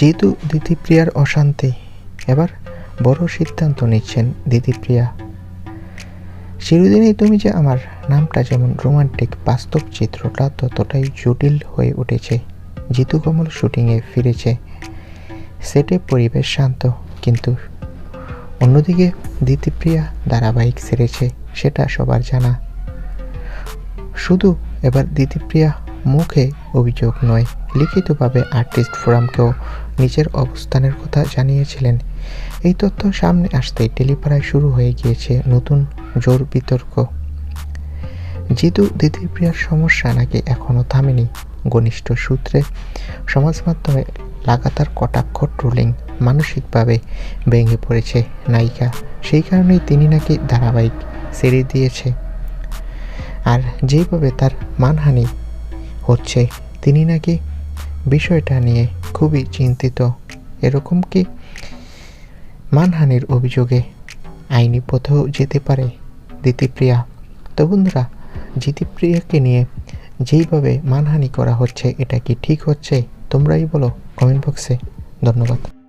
যেহেতু দিদিপ্রিয়ার অশান্তি, এবার বড় সিদ্ধান্ত নিচ্ছেন দিদিপ্রিয়া চিরদিনই তুমি যে আমার নামটা যেমন রোমান্টিক বাস্তব চিত্রটা ততটাই জটিল হয়ে উঠেছে। জিতু কমল শুটিংয়ে ফিরেছে। সেটে পরিবেশ শান্ত, কিন্তু অন্যদিকে দিদিপ্রিয়া ধারাবাহিক সেরেছে সেটা সবার জানা। শুধু এবার দিদিপ্রিয়া মুখে অভিযোগ নয়। লিখিতভাবে আর্টিস্ট ফোরামকেও নিজের অবস্থানের কথা জানিয়েছিলেন। এই তথ্য সামনে আসতেই টেলিপাড়ায় শুরু হয়ে গিয়েছে নতুন জোর বিতর্ক। জিতু দিদিপ্রিয়ার সমস্যা নাকি এখনও থামেনি? ঘনিষ্ঠ সূত্রে সমাজ মাধ্যমে লাগাতার কটাক্ষ, ট্রোলিং মানসিকভাবে ভেঙে পড়েছে নায়িকা। সেই কারণেই তিনি নাকি ধারাবাহিক ছেড়ে দিয়েছে। আর যেভাবে তার মানহানি হচ্ছে। তিনি নাকি বিষয়টা নিয়ে খুবই চিন্তিত। এরকম কি মানহানির অভিযোগে আইনি পথেও যেতে পারে দিতিপ্রিয়া? তো বন্ধুরা জিতিপ্রিয়াকে নিয়ে যেইভাবে মানহানি করা হচ্ছে, এটা কি ঠিক হচ্ছে? তোমরাই বলো কমেন্ট বক্সে। ধন্যবাদ।